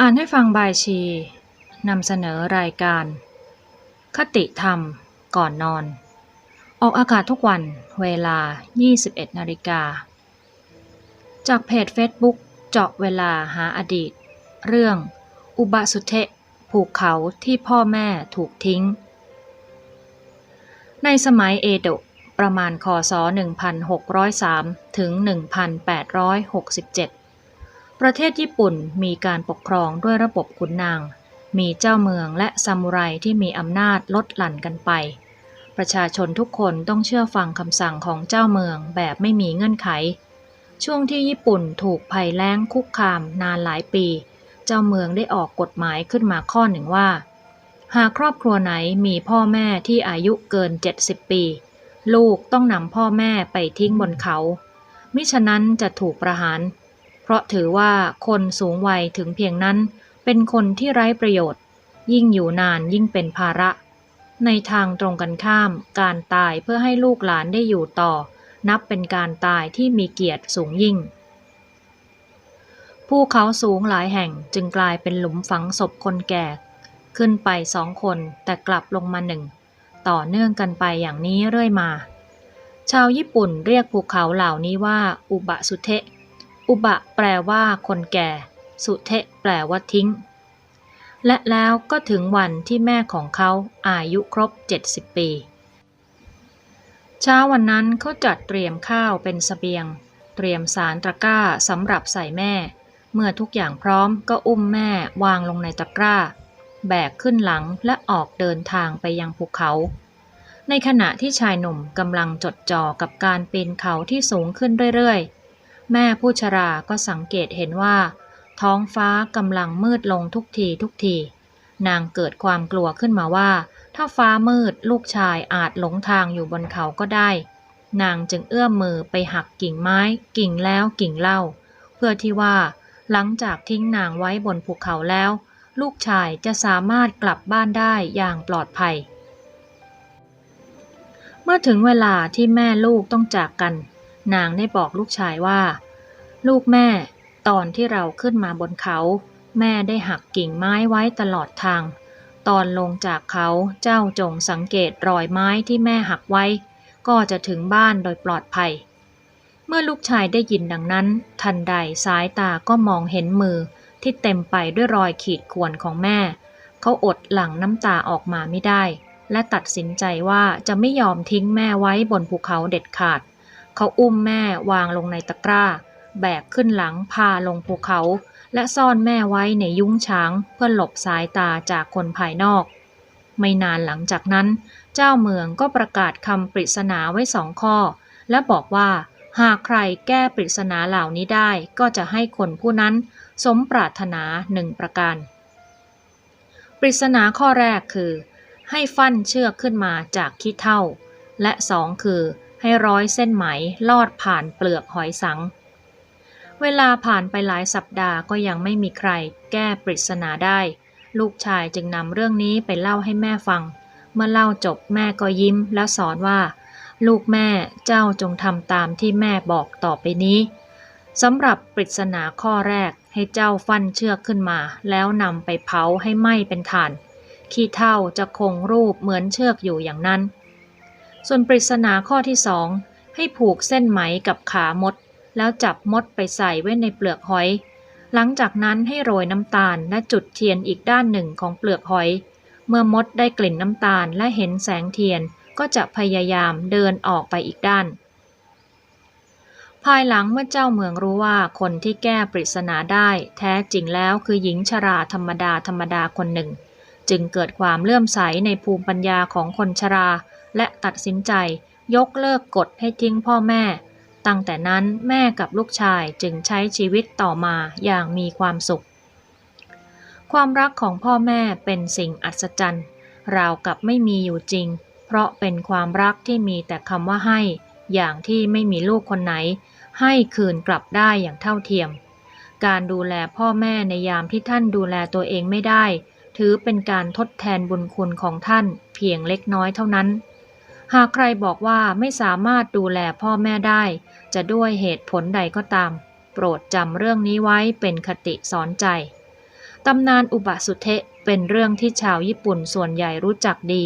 อ่านให้ฟังบายชีนำเสนอรายการ คติธรรมก่อนนอน ออกอากาศทุกวันเวลา 21นาฬิกา จากเพจ Facebook เจาะเวลาหาอดีต เรื่อง อุบาสุเทะภูเขาที่พ่อแม่ถูกทิ้ง ในสมัยเอโดะประมาณคศ 1603 ถึง 1867 ประเทศญี่ปุ่นมีการปกครองด้วยระบบขุนนาง มีเจ้าเมืองและซามูไรที่มีอำนาจลดหลั่นกันไป ประชาชนทุกคนต้องเชื่อฟังคำสั่งของเจ้าเมืองแบบไม่มีเงื่อนไข ช่วงที่ญี่ปุ่นถูกภัยแล้งคุกคามนานหลายปี เจ้าเมืองได้ออกกฎหมายขึ้นมาข้อหนึ่งว่า หากครอบครัวไหนมีพ่อแม่ที่อายุเกิน 70 ปี ลูกต้องนำพ่อแม่ไปทิ้งบนเขา มิฉะนั้นจะถูกประหาร เพราะถือว่าคนสูงวัยถึงเพียงนั้น เป็นคนที่ไร้ประโยชน์ ยิ่งอยู่นานยิ่งเป็นภาระ ในทางตรงกันข้าม การตายเพื่อให้ลูกหลานได้อยู่ต่อ นับเป็นการตายที่มีเกียรติสูงยิ่งภูเขาสูงหลายแห่งจึงกลายเป็นหลุมฝังศพคนแก่ ขึ้นไปสองคนแต่กลับลงมาหนึ่ง ต่อเนื่องกันไปอย่างนี้เรื่อยมา ชาวญี่ปุ่นเรียกภูเขาเหล่านี้ว่าอุบะสุเทะ อุบะแปลว่าคนแก่ สุเทะแปลว่าทิ้ง และแล้วก็ถึงวันที่แม่ของเขาอายุครบ 70 ปี เช้าวันนั้นเขาจัดเตรียมข้าวเป็นสเสบียง เตรียมสารตะกร้าสำหรับใส่แม่ เมื่อทุกอย่างพร้อมก็อุ้มแม่วางลงในตะกร้า แบกขึ้นหลังและออกเดินทางไปยังภูเขาในขณะที่ชายหนุ่มกำลังจดจ่อกับการปีนเขาที่สูงขึ้นเรื่อยๆ แม่ผู้ชราก็สังเกตเห็นว่า ท้องฟ้ากำลังมืดลงทุกทีทุกที นางเกิดความกลัวขึ้นมาว่า ถ้าฟ้ามืดลูกชายอาจหลงทางอยู่บนเขาก็ได้ นางจึงเอื้อมมือไปหักกิ่งไม้ กิ่งแล้วกิ่งเล่า เพื่อที่ว่า หลังจากทิ้งนางไว้บนภูเขาแล้ว ลูกชายจะสามารถกลับบ้านได้อย่างปลอดภัย เมื่อถึงเวลาที่แม่ลูกต้องจากกัน นางได้บอกลูกชายว่า ลูกแม่ ตอนที่เราขึ้นมาบนเขา แม่ได้หักกิ่งไม้ไว้ตลอดทาง ตอนลงจากเขาเจ้าจงสังเกตรอยไม้ที่แม่หักไว้ ก็จะถึงบ้านโดยปลอดภัย เมื่อลูกชายได้ยินดังนั้น ทันใดสายตาก็มองเห็นมือที่เต็มไปด้วยรอยขีดข่วนของแม่ เขาอดหลั่งน้ำตาออกมาไม่ได้ และตัดสินใจว่าจะไม่ยอมทิ้งแม่ไว้บนภูเขาเด็ดขาด เขาอุ้มแม่วางลงในตะกร้า แบกขึ้นหลังพาลงภูเขา และซ่อนแม่ไว้ในยุ้งช้างเพื่อหลบสายตาจากคนภายนอก ไม่นานหลังจากนั้น เจ้าเมืองก็ประกาศคำปริศนาไว้สองข้อ และบอกว่าหากใครแก้ปริศนาเหล่านี้ได้ก็จะให้คนผู้นั้นสมปรารถนาหนึ่งประการ ปริศนาข้อแรกคือ ให้ฟันเชือกขึ้นมาจากขี้เถ้าและสองคือ ให้ร้อยเส้นไหมลอดผ่านเปลือกหอยสัง เวลาผ่านไปหลายสัปดาห์ก็ยังไม่มีใครแก้ปริศนาได้ ลูกชายจึงนำเรื่องนี้ไปเล่าให้แม่ฟัง เมื่อเล่าจบแม่ก็ยิ้มแล้วสอนว่า ลูกแม่เจ้าจงทำตามที่แม่บอกต่อไปนี้สำหรับปริศนาข้อแรกให้เจ้าฟันเชือกขึ้นมา แล้วนำไปเผาให้ไหม้เป็นถ่าน ขี้เท่าจะคงรูปเหมือนเชือกอยู่อย่างนั้น ส่วนปริศนาข้อที่สองให้ผูกเส้นไหมกับขามด แล้วจับมดไปใส่ไว้ในเปลือกหอย หลังจากนั้นให้โรยน้ำตาลและจุดเทียนอีกด้านหนึ่งของเปลือกหอย เมื่อมดได้กลิ่นน้ำตาลและเห็นแสงเทียนก็จะพยายามเดินออกไปอีกด้าน ภายหลังเมื่อเจ้าเมืองรู้ว่าคนที่แก้ปริศนาได้แท้จริงแล้วคือหญิงชราธรรมดาธรรมดาคนหนึ่ง จึงเกิดความเลื่อมใสในภูมิปัญญาของคนชรา และตัดสินใจยกเลิกกฎให้ทิ้งพ่อแม่ ตั้งแต่นั้นแม่กับลูกชายจึงใช้ชีวิตต่อมาอย่างมีความสุข ความรักของพ่อแม่เป็นสิ่งอัศจรรย์ราวกับไม่มีอยู่จริง เพราะเป็นความรักที่มีแต่คำว่าให้ อย่างที่ไม่มีลูกคนไหน ให้คืนกลับได้อย่างเท่าเทียม การดูแลพ่อแม่ในยามที่ท่านดูแลตัวเองไม่ได้ ถือเป็นการทดแทนบุญคุณของท่านเพียงเล็กน้อยเท่านั้น หากใครบอกว่าไม่สามารถดูแลพ่อแม่ได้ จะด้วยเหตุผลใดก็ตาม โปรดจำเรื่องนี้ไว้เป็นคติสอนใจตำนานอุบะสุเทะเป็นเรื่องที่ชาวญี่ปุ่นส่วนใหญ่รู้จักดี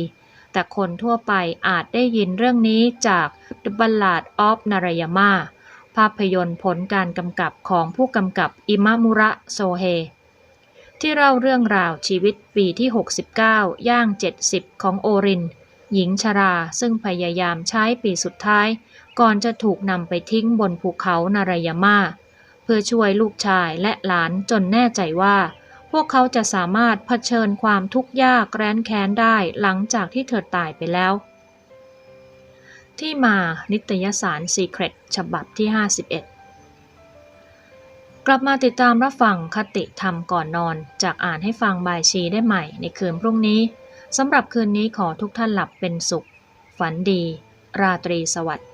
แต่คนทั่วไปอาจได้ยินเรื่องนี้จาก The Ballad of Narayama ภาพยนตร์ผลการกำกับของผู้กำกับอิมะมุระโซเฮที่เล่าเรื่องราวชีวิตปีที่ 69 ย่าง 70 ของโอริน หญิงชราซึ่งพยายามใช้ปีสุดท้าย ก่อนจะถูกนำไปทิ้งบนภูเขานารายม่าเพื่อช่วยลูกชายและหลานจนแน่ใจว่า พวกเขาจะสามารถเผชิญความทุกข์ยากแร้นแค้นได้หลังจากที่เธอตายไปแล้ว ที่มานิตยสาร Secret ฉบับที่ 51 กลับมาติดตามรับฟังคติธรรมก่อนนอน จากอ่านให้ฟังบายชีได้ใหม่ในคืนพรุ่งนี้ สำหรับคืนนี้ขอทุกท่านหลับเป็นสุข ฝันดี ราตรีสวัสดิ์